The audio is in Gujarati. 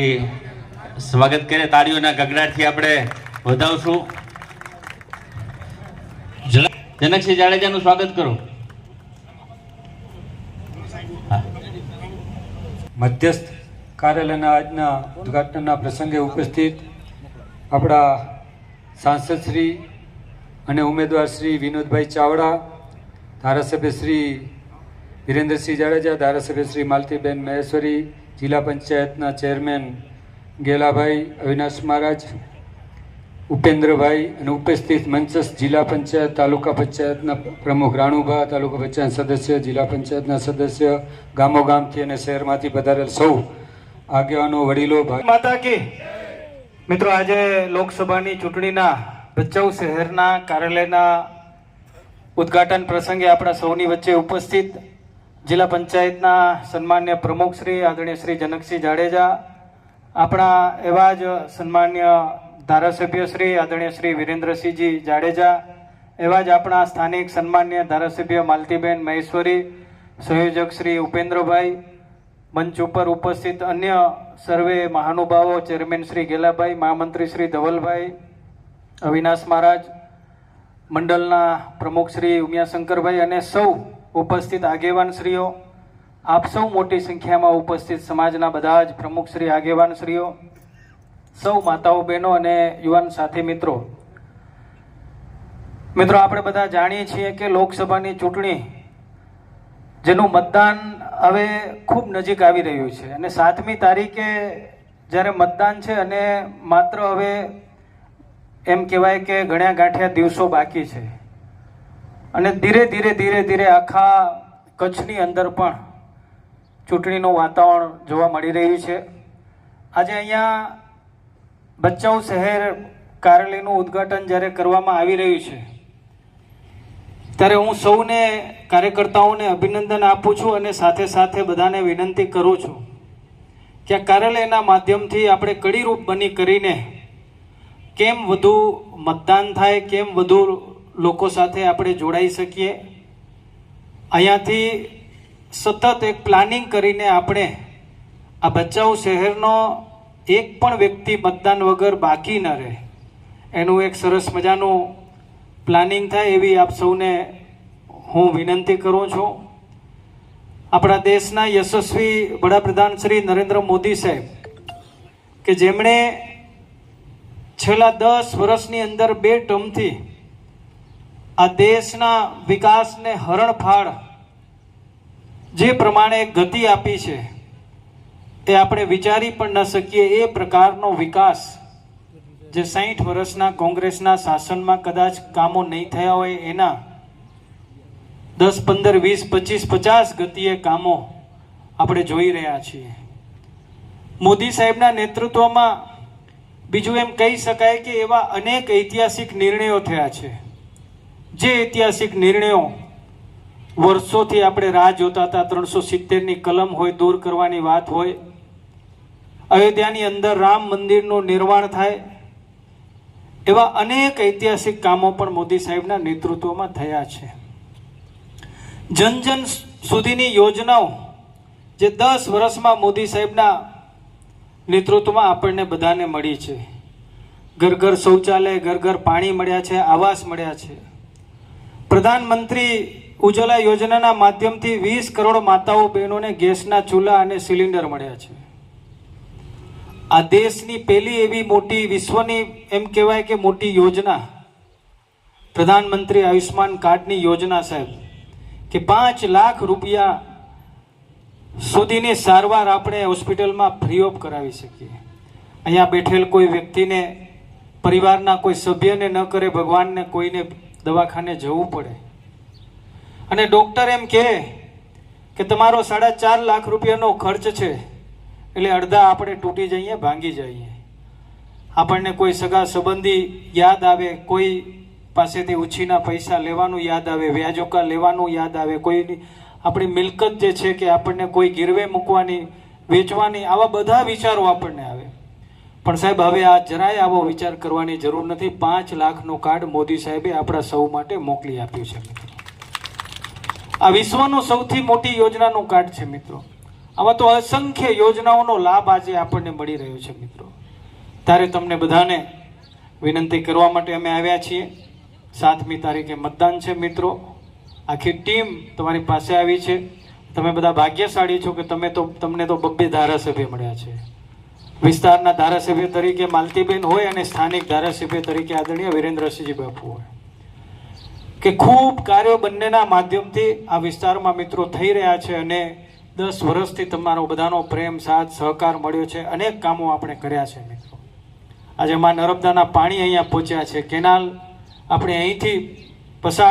સ્વાગત કરે તાળીઓના ગગડાટથી આપણે વધાવશું. જનકસિંહ જાડેજાનું સ્વાગત કરો. મધ્યસ્થ કાર્યાલયના આજના ઉદઘાટનના પ્રસંગે ઉપસ્થિત આપણા સાંસદ શ્રી અને ઉમેદવાર શ્રી વિનોદભાઈ ચાવડા, ધારાસભ્ય શ્રી વિરેન્દ્રસિંહ જાડેજા, ધારાસભ્ય શ્રી માલતીબેન મહેશ્વરી જિલ્લા પંચાયતના ચેરમેન ગેલાભાઈ અવિનાશ મહારાજ, ઉપેન્દ્રભાઈ અને ઉપસ્થિત મંચસ્થ જિલ્લા પંચાયત, તાલુકા પંચાયતના પ્રમુખ રાણુભા, તાલુકા પંચાયત સદસ્ય, જિલ્લા પંચાયતના સદસ્ય ગામો અને શહેરમાંથી પધારેલ સૌ આગેવાનો, વડીલો માતા કી. મિત્રો, આજે લોકસભાની ચૂંટણીના ભચાઉ શહેરના કાર્યાલયના ઉદ્ઘાટન પ્રસંગે આપણા સૌની વચ્ચે ઉપસ્થિત જિલ્લા પંચાયતના સન્માન્ય પ્રમુખ શ્રી આદરણીય શ્રી જનકસિંહ જાડેજા, આપણા એવા જ સન્માન્ય ધારાસભ્ય શ્રી આદરણીય શ્રી વિરેન્દ્રસિંહજી જાડેજા, એવા જ આપણા સ્થાનિક સન્માન્ય ધારાસભ્ય માલતીબેન મહેશ્વરી, સંયોજક શ્રી ઉપેન્દ્રભાઈ, મંચ ઉપર ઉપસ્થિત અન્ય સર્વે મહાનુભાવો, ચેરમેન શ્રી ગેલાભાઈ, મહામંત્રી શ્રી ધવલભાઈ, અવિનાશ મહારાજ, મંડળના પ્રમુખ શ્રી ઉમિયાશંકરભાઈ અને સૌ ઉપસ્થિત આગેવાન શ્રીઓ આપ સૌ મોટી સંખ્યામાં ઉપસ્થિત સમાજના બધા જ પ્રમુખશ્રી આગેવાનશ્રીઓ આગેવાન શ્રીઓ સૌ માતાઓ, બહેનો અને યુવાન સાથી મિત્રો. મિત્રો, આપણે બધા જાણીએ છીએ કે લોકસભાની ચૂંટણી, જેનું મતદાન હવે ખૂબ નજીક આવી રહ્યું છે અને સાતમી તારીખે જ્યારે મતદાન છે અને માત્ર હવે એમ કહેવાય કે ગણ્યા ગાંઠ્યા દિવસો બાકી છે. અને ધીરે ધીરે ધીરે ધીરે આખા કચ્છની અંદર પણ ચૂંટણીનું વાતાવરણ જોવા મળી રહ્યું છે. આજે અહીંયા ભચાઉ શહેર કાર્યાલયનું ઉદ્ઘાટન જ્યારે કરવામાં આવી રહ્યું છે, ત્યારે હું સૌને, કાર્યકર્તાઓને અભિનંદન આપું છું અને સાથે સાથે બધાને વિનંતી કરું છું કે કાર્યાલયના માધ્યમથી આપણે કડીરૂપ બની કરીને કેમ વધુ મતદાન થાય, કેમ વધુ લોકો સાથે આપણે જોડાઈ શકીએ. અહીંયાથી સતત એક પ્લાનિંગ કરીને આપણે આ ભચાઉ શહેરનો એક પણ વ્યક્તિ મતદાન વગર બાકી ન રહે. એનું એક સરસ મજાનું પ્લાનિંગ થાય એવી આપ સૌને હું વિનંતી કરું છું. આપણા દેશના યશસ્વી વડાપ્રધાન શ્રી નરેન્દ્ર મોદી સાહેબ, કે જેમણે છેલ્લા દસ વર્ષની અંદર બે ટર્મથી આ દેશના વિકાસને હરણફાળ જે પ્રમાણે ગતિ આપી છે, એ આપણે વિચારી પણ ન શકીએ. એ પ્રકારનો વિકાસ જે સાહીઠ વર્ષના કોંગ્રેસના શાસનમાં કદાચ કામો નહીં થયા હોય, એના દસ, પંદર, વીસ, પચીસ, પચાસ ગતિએ કામો આપણે જોઈ રહ્યા છીએ. મોદી સાહેબના નેતૃત્વમાં બીજું એમ કહી શકાય કે એવા અનેક ઐતિહાસિક નિર્ણયો થયા છે. જે ઐતિહાસિક નિર્ણયો વર્ષોથી આપણે રાહ જોતા હતા, ત્રણસો સિત્તેરની કલમ હોય, દૂર કરવાની વાત હોય, અયોધ્યાની અંદર રામ મંદિરનું નિર્માણ થાય, એવા અનેક ઐતિહાસિક કામો પણ મોદી સાહેબના નેતૃત્વમાં થયા છે. જન જન સુધીની યોજનાઓ જે દસ વર્ષમાં મોદી સાહેબના નેતૃત્વમાં આપણને બધાને મળી છે. ઘર ઘર શૌચાલય, ઘર ઘર પાણી મળ્યા છે, આવાસ મળ્યા છે. પ્રધાનમંત્રી ઉજ્જવલા યોજનાના માધ્યમથી વીસ કરોડ માતાઓ, બહેનોને ગેસના ચૂલા અને સિલિન્ડર મળ્યા છે. આ દેશની પહેલી એવી મોટી, વિશ્વની એમ કહેવાય કે મોટી યોજના પ્રધાનમંત્રી આયુષ્માન કાર્ડની યોજના સાહેબ, કે પાંચ લાખ રૂપિયા સુધીની સારવાર આપણે હોસ્પિટલમાં ફ્રી ઓફ કરાવી શકીએ. અહીંયા બેઠેલ કોઈ વ્યક્તિને, પરિવારના કોઈ સભ્યને ન કરે, ભગવાનને કોઈને દવાખાને જવું પડે. અને ડૉક્ટર એમ કહે કે તમારો સાડા ચાર લાખ રૂપિયાનો ખર્ચ છે. એટલે અડધા આપણે તૂટી જઈએ, ભાંગી જઈએ. આપણને કોઈ સગા સંબંધી યાદ આવે, કોઈ પાસેથી ઉછીના પૈસા લેવાનું યાદ આવે, વ્યાજોકા લેવાનું યાદ આવે, કોઈની આપણી મિલકત જે છે કે આપણને કોઈ ગીરવે મૂકવાની, વેચવાની, આવા બધા વિચારો આપણને પણ સાહેબ, હવે આ જરાય આવો વિચાર કરવાની જરૂર નથી. પાંચ લાખનું કાર્ડ મોદી સાહેબે આપણા સૌ માટે મોકલી આપ્યું છે આ વિશ્વનું સૌથી મોટી યોજનાનું કાર્ડ છે, મિત્રો. આવા તો અસંખ્ય યોજનાઓનો લાભ આજે આપણને મળી રહ્યો છે, મિત્રો. ત્યારે તમને બધાને વિનંતી કરવા માટે અમે આવ્યા છીએ. સાતમી તારીખે મતદાન છે, મિત્રો. આખી ટીમ તમારી પાસે આવી છે. તમે બધા ભાગ્યશાળી છો કે તમે તો, તમને તો બબ્બે ધારાસભ્ય મળ્યા છે. વિસ્તારના ધારાસભ્ય તરીકે માલતીબેન હોય અને સ્થાનિક ધારાસભ્ય તરીકે આદરણીય વિરેન્દ્રસિંહજી બાપુ હોય. કે ખૂબ કાર્યો બંનેના માધ્યમથી આ વિસ્તારમાં મિત્રો થઈ રહ્યા છે અને દસ વર્ષથી તમારો બધાનો પ્રેમ, સાથ, સહકાર મળ્યો છે. અનેક કામો આપણે કર્યા છે મિત્રો. આજે માં નર્મદાના પાણી અહીંયા પહોંચ્યા છે. કેનાલ આપણે અહીંથી પસાર